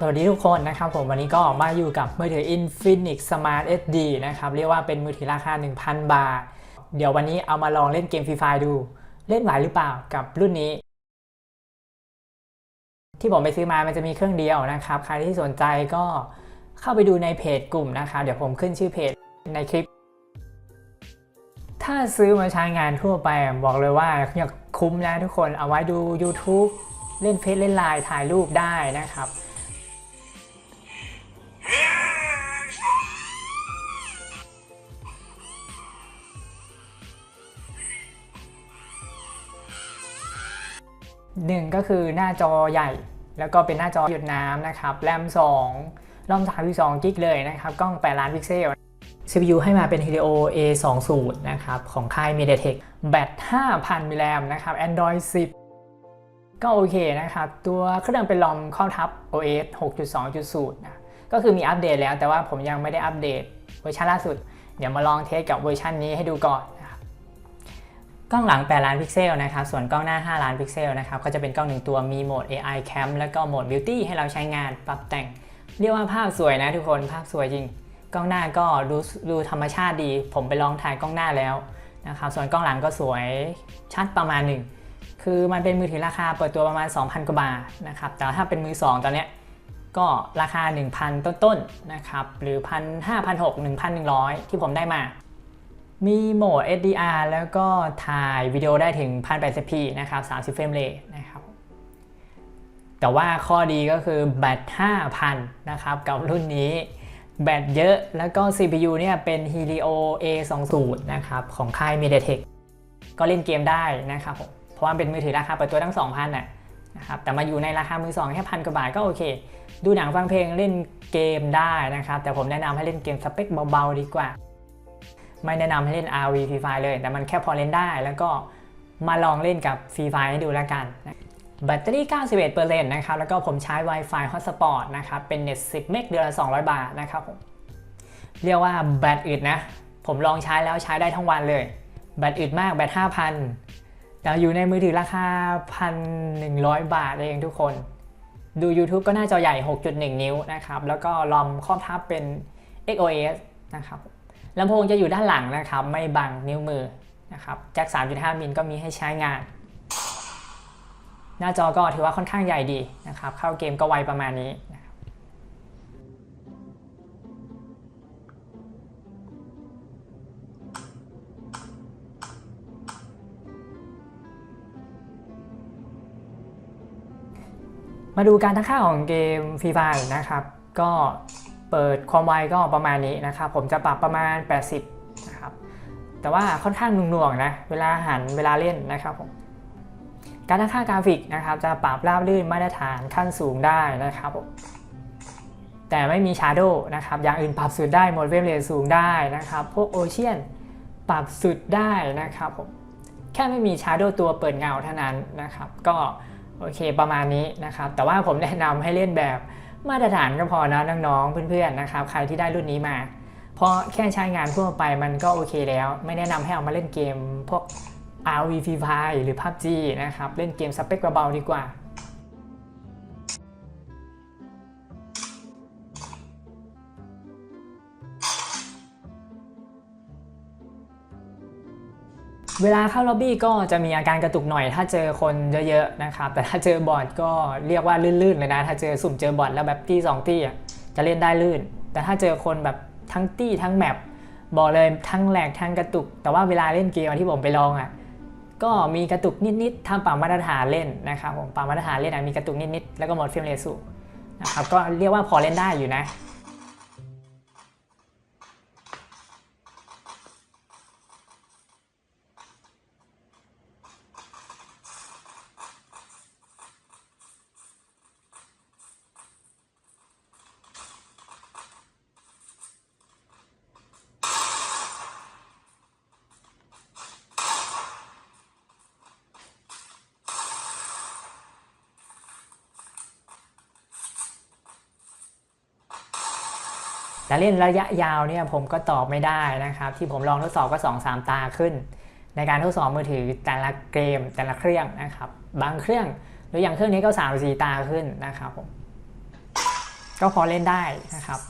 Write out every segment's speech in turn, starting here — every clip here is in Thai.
สวัสดีทุกคนนะครับผมวันนี้ก็มาอยู่กับมือถือ Infinix Smart SD นะครับเรียกว่าเป็นมือถือราคา 1,000 บาท เดี๋ยววันนี้เอามาลองเล่นเกมฟรีไฟดู เล่นไหวหรือเปล่ากับรุ่นนี้ ที่ผมไปซื้อมามันจะมีเครื่องเดียวนะครับ ใครที่สนใจก็เข้าไปดูในเพจกลุ่มนะครับ เดี๋ยวผมขึ้นชื่อเพจในคลิป ถ้าซื้อมาใช้งานทั่วไปบอกเลยว่าอยากคุ้มนะทุกคนเอาไว้ดู YouTube เล่นเฟซเล่นไลน์ถ่ายรูปได้นะครับ หนึ่งก็คือหน้าจอใหญ่ แล้วก็เป็นหน้าจอหยดน้ำนะครับ แรม 2รอม32กิกเลยนะครับ กล้อง 8 ล้านพิกเซล CPU ให้มาเป็น Helio A20 นะครับ ของค่าย MediaTek แบต 5,000 มิลลิแอมนะครับ Android 10 ก็โอเคนะครับ ตัวเครื่องเป็นลอมเข้าทับ OS 6.2.0นะก็คือมีอัปเดตแล้วแต่ว่าผมยังไม่ได้อัปเดตเวอร์ชันล่าสุด เดี๋ยวมาลองเทสกับเวอร์ชันนี้ให้ดูก่อน กล้องหลัง 8 ล้านพิกเซลนะครับ ส่วนกล้องหน้า 5 ล้านพิกเซลนะครับ ก็จะเป็นกล้องหนึ่งตัว มีโหมด AI Cam แล้วก็โหมด Beauty ให้เราใช้งานปรับแต่ง เรียกว่าภาพสวยนะทุกคน ภาพสวยจริง กล้องหน้าก็ดูดูธรรมชาติดี ผมไปลองถ่ายกล้องหน้าแล้วนะครับ ส่วนกล้องหลังก็สวยชัดประมาณหนึ่ง คือมันเป็นมือถือราคาเปิดตัวประมาณ 2,000 กว่าบาทนะครับ แต่ถ้าเป็นมือ 2 ตอนเนี้ยก็ราคา 1,000 ต้นๆ นะครับ หรือ 1,500 1,600 1,100 ที่ผมได้มา มีโหมด SDR แล้วก็ถ่ายวิดีโอได้ถึง 1080p นะครับ 30 เฟรมเรทนะครับ แต่ว่าข้อดีก็คือแบต 5,000 นะครับ กับรุ่นนี้ แบตเยอะแล้วก็ CPU เนี่ยเป็น Helio A20 นะครับ ของค่าย MediaTek ก็เล่นเกมได้นะครับผมเพราะว่าเป็นมือถือราคาเปิดตัวทั้ง 2,000น่ะนะครับแต่มาอยู่ในราคามือ2แค่พันกว่าบาทก็โอเค ดูหนังฟังเพลงเล่นเกมได้นะครับ แต่ผมแนะนำให้เล่นเกมสเปคเบาๆดีกว่า ไม่แนะนำให้เล่น RV Free Fire เลย แต่มันแค่พอเล่นได้แล้วก็มาลองเล่นกับ Free Fire ให้ดูแล้วกัน แบตเตอรี่ 91%นะครับ แล้วก็ผมใช้ Wi-Fi Hotspot นะครับ เป็นเน็ต 10 เมกเดือนละ 200 บาทนะครับผม เรียกว่าแบตอึดนะ ผมลองใช้แล้วใช้ได้ทั้งวันเลย แบตอึดมาก แบต 5,000 แต่อยู่ในมือถือราคา 1,100 บาทเองทุกคน ดู YouTube ก็หน้าจอใหญ่ 6.1 นิ้วนะครับ แล้วก็ลอมครอบทับเป็น XOS นะครับ ลำโพงจะอยู่ด้านหลังนะครับ ไม่บังนิ้วมือนะครับแจ็ค 3.5 มิลก็มีให้ใช้งาน หน้าจอก็ถือว่าค่อนข้างใหญ่ดีนะครับ เข้าเกมก็ไวประมาณนี้มาดูการตั้งค่าของเกมฟรีไฟนะครับ ก็ เปิดความไวก็ประมาณนี้นะครับผมจะปรับประมาณ 80นะครับแต่ว่าค่อนข้างหน่วงๆนะเวลาหันเวลาเล่นนะครับผมการตั้งค่ากราฟิกนะครับจะปรับราบลื่นมาตรฐานขั้นสูงได้นะครับผมแต่ไม่มีชาร์โดนะครับอย่างอื่นปรับสุดได้โหมดเวฟเรทสูงได้นะครับพวกโอเชียนปรับสุดได้นะครับผมแค่ไม่มีชาร์โดตัวเปิดเงาเท่านั้นนะครับก็โอเคประมาณนี้นะครับแต่ว่าผมแนะนำให้เล่นแบบ มาตรฐานก็พอนะน้องๆเพื่อนๆนะครับใครที่ได้รุ่นนี้มา เพราะแค่ใช้งานทั่วไปมันก็โอเคแล้ว ไม่แนะนำให้เอามาเล่นเกม พวก RV Free Fire หรือ PUBG นะครับเล่นเกมสเปคเบาๆดีกว่า เวลาเข้าล็อบบี้ก็จะมีอาการกระตุกหน่อย ถ้าเจอคนเยอะๆนะครับ แต่ถ้าเจอบอทก็เรียกว่าลื่นๆเลยนะ ถ้าเจอสุ่มเจอบอทแล้วแบบตี้สองตีจะเล่นได้ลื่น แต่ถ้าเจอคนแบบทั้งตี้ทั้งแมปบอกเลยทั้งแหลกทั้งกระตุก แต่ว่าเวลาเล่นเกมที่ผมไปลองอะก็มีกระตุกนิดๆถ้าปรับมาตรฐานเล่นนะครับผมปรับมาตรฐานเล่นอะมีกระตุกนิดๆแล้วก็หมดเฟรมเรทสูงนะครับก็เรียกว่าพอเล่นได้อยู่นะ แต่เล่นระยะยาวเนี่ยผมก็ตอบไม่ได้นะครับ ที่ผมลองทดสอบก็ 2-3 ตาขึ้น ในการทดสอบมือถือแต่ละเกมแต่ละเครื่องนะครับ บางเครื่องหรืออย่างเครื่องนี้ก็ 3-4 ตาขึ้นนะครับผมก็พอเล่นได้นะครับ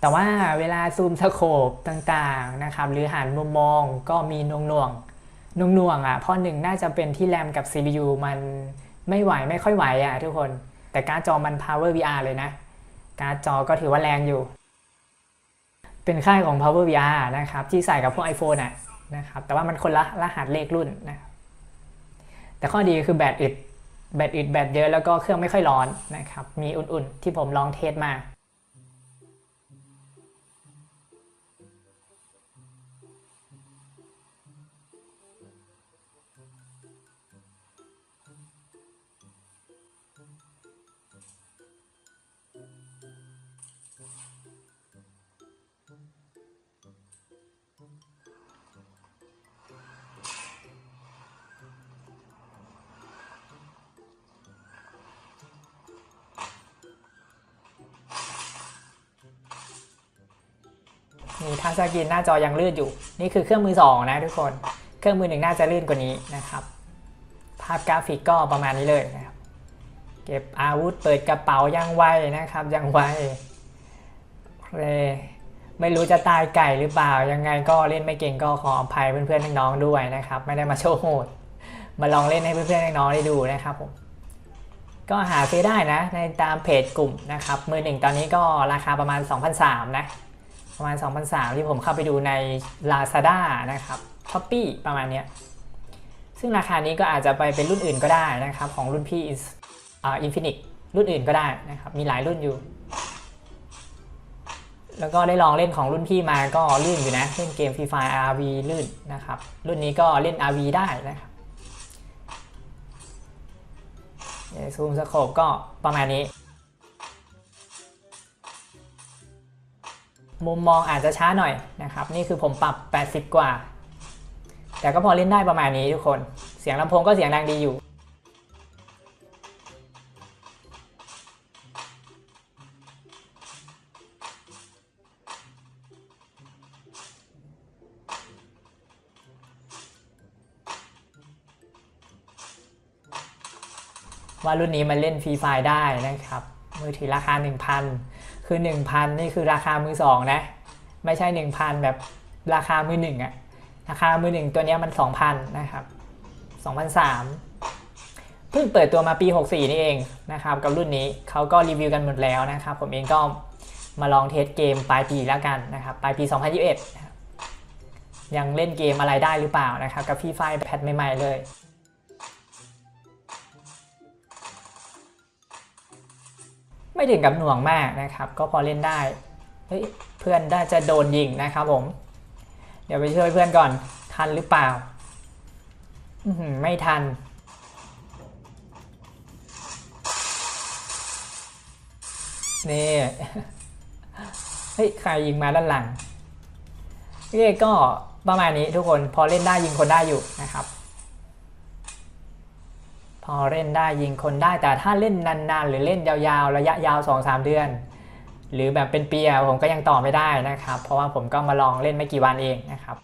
แต่ว่าเวลาซูมสโคปต่างๆนะครับ หรือหันมุมมองก็มีนวงนวงนวงนวงอะพราะหนึ่งน่าจะเป็นที่แรมกับ CPU มันไม่ไหวไม่ค่อยไหวอะทุกคน แต่การ์ดจอมัน Power VR เลยนะ การ์ดจอก็ถือว่าแรงอยู่ เป็นค่ายของ Power VR นะครับ ที่ใส่กับพวก iPhone อะนะครับ แต่ว่ามันคนละรหัสเลขรุ่นนะแต่ข้อดีคือแบตอึดแบตอึดแบตเยอะแล้วก็เครื่องไม่ค่อยร้อนนะครับ มีอุ่นๆ ที่ผมลองเทสมา มีทัชสกรีนหน้าจอยังลื่นอยู่ นี่คือเครื่องมือสองนะทุกคน เครื่องมือหนึ่งน่าจะลื่นกว่านี้นะครับ ภาพกราฟิกก็ประมาณนี้เลยนะครับ เก็บอาวุธเปิดกระเป๋ายังไวนะครับ ยังไวเลยไม่รู้จะตายไก่หรือเปล่า ยังไงก็เล่นไม่เก่งก็ขออภัยเพื่อนๆน้องๆด้วยนะครับ ไม่ได้มาโชว์โหด มาลองเล่นให้เพื่อนๆน้องๆได้ดูนะครับผมก็หาซื้อได้นะในตามเพจกลุ่มนะครับมือหนึ่งตอนนี้ก็ราคาประมาณ2,300นะ ประมาณ2,300ที่ผมเข้าไปดูใน Lazada นะครับ s h o p e e ประมาณเนี้ยซึ่งราคานี้ก็อาจจะไปเป็นรุ่นอื่นก็ได้นะครับ ของรุ่นพี่อ่า Infinix รุ่นอื่นก็ได้นะครับ มีหลายรุ่นอยู่ แล้วก็ได้ลองเล่นของรุ่นพี่มาก็ลื่นอยู่นะเล่นเกม Free Fire RV ลื่นนะครับ รุ่นนี้ก็เล่น RV ได้นะครับซูมสโคปก็ประมาณนี้ มุมมองอาจจะช้าหน่อยนะครับ นี่คือผมปรับ 80 กว่า แต่ก็พอเล่นได้ประมาณนี้ทุกคน เสียงลำโพงก็เสียงดังดีอยู่ ว่ารุ่นนี้มันเล่นฟรีไฟล์ได้นะครับ มือถือราคา 1,000 คือ 1,000 นี่คือราคามือสองนะ ไม่ใช่ 1,000 แบบราคามือหนึ่งอะราคามือหนึ่งตัวนี้มัน 2,000 นะครับ 2,003เพิ่งเปิดตัวมาปี 64 นี่เองนะครับ กับรุ่นนี้เขาก็รีวิวกันหมดแล้วนะครับ ผมเองก็มาลองเทสเกมปลายปีแล้วกันนะครับ ปลายปี 2021นะครับยังเล่นเกมอะไรได้หรือเปล่านะครับ กับฟีไฟล์แพทใหม่ ๆ เลย ไม่ถึงกับหน่วงมากนะครับ ก็พอเล่นได้เฮ้ยเพื่อนได้จะโดนยิงนะครับผม เดี๋ยวไปช่วยเพื่อนก่อนทันหรือเปล่าไม่ทัน นี่เฮ้ยใครยิงมาด้านหลังโอเคก็ประมาณนี้ทุกคนพอเล่นได้ยิงคนได้อยู่นะครับ พอเล่นได้ยิงคนได้แต่ถ้าเล่นนานๆ หรือเล่นยาวๆ ระยะยาว 2-3 เดือน หรือแบบเป็นปีผมก็ยังต่อไม่ได้นะครับ เพราะว่าผมก็มาลองเล่นไม่กี่วันเองนะครับ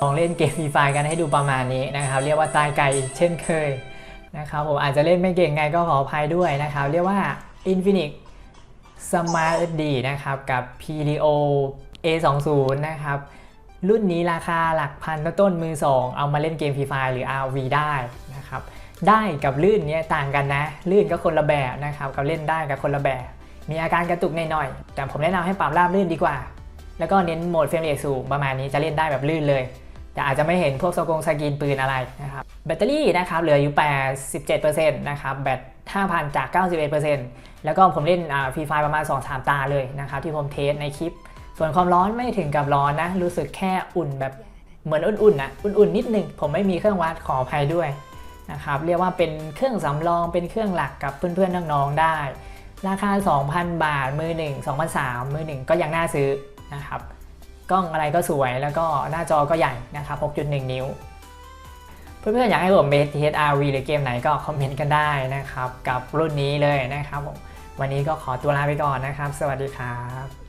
ลองเล่นเกมฟรีไฟกันให้ดูประมาณนี้นะครับ เรียกว่าตายไกลเช่นเคยนะครับผมอาจจะเล่นไม่เก่งไงก็ขออภัยด้วยนะครับ เรียกว่า Infinix Smart D นะครับ กับ PLO A20 นะครับ รุ่นนี้ราคาหลักพันต้นมือ 2 เอามาเล่นเกมฟรีไฟหรือ RV ได้นะครับ ได้กับลื่นเนี้ยต่างกันนะ ลื่นก็คนละแบบนะครับ กับเล่นได้กับคนละแบบ มีอาการกระตุกหน่อยๆแต่ผมแนะนำให้ปรับราบลื่นดีกว่า แล้วก็เน้นโหมดเฟรมเรทสูงประมาณนี้จะเล่นได้แบบลื่นเลย แต่อาจจะไม่เห็นพวกสกงสกรีนปืนอะไรนะครับแบตเตอรี่นะครับเหลืออยู่ 87%นะครับแบต 5,000 จาก 91%แล้วก็ผมเล่นฟรีไฟประมาณ 2-3 ตาเลยนะครับที่ผมเทสในคลิป ส่วนความร้อนไม่ถึงกับร้อนนะ รู้สึกแค่อุ่นแบบเหมือนอุ่นๆนะอุ่นๆนิดนึงผมไม่มีเครื่องวัดขออภัยด้วยนะครับเรียกว่าเป็นเครื่องสำรองเป็นเครื่องหลักกับเพื่อนๆน้องๆได้ ราคา 2,000 บาทมือหนึ่ง2,003มือหนึ่งก็ยังน่าซื้อนะครับ กล้องอะไรก็สวยแล้วก็หน้าจอก็ใหญ่นะครับ 6.1 นิ้ว เพื่อนๆอยากให้ผมเบส TSRV หรือเกมไหนก็คอมเมนต์กันได้นะครับ กับรุ่นนี้เลยนะครับผมวันนี้ก็ขอตัวลาไปก่อนนะครับ สวัสดีครับ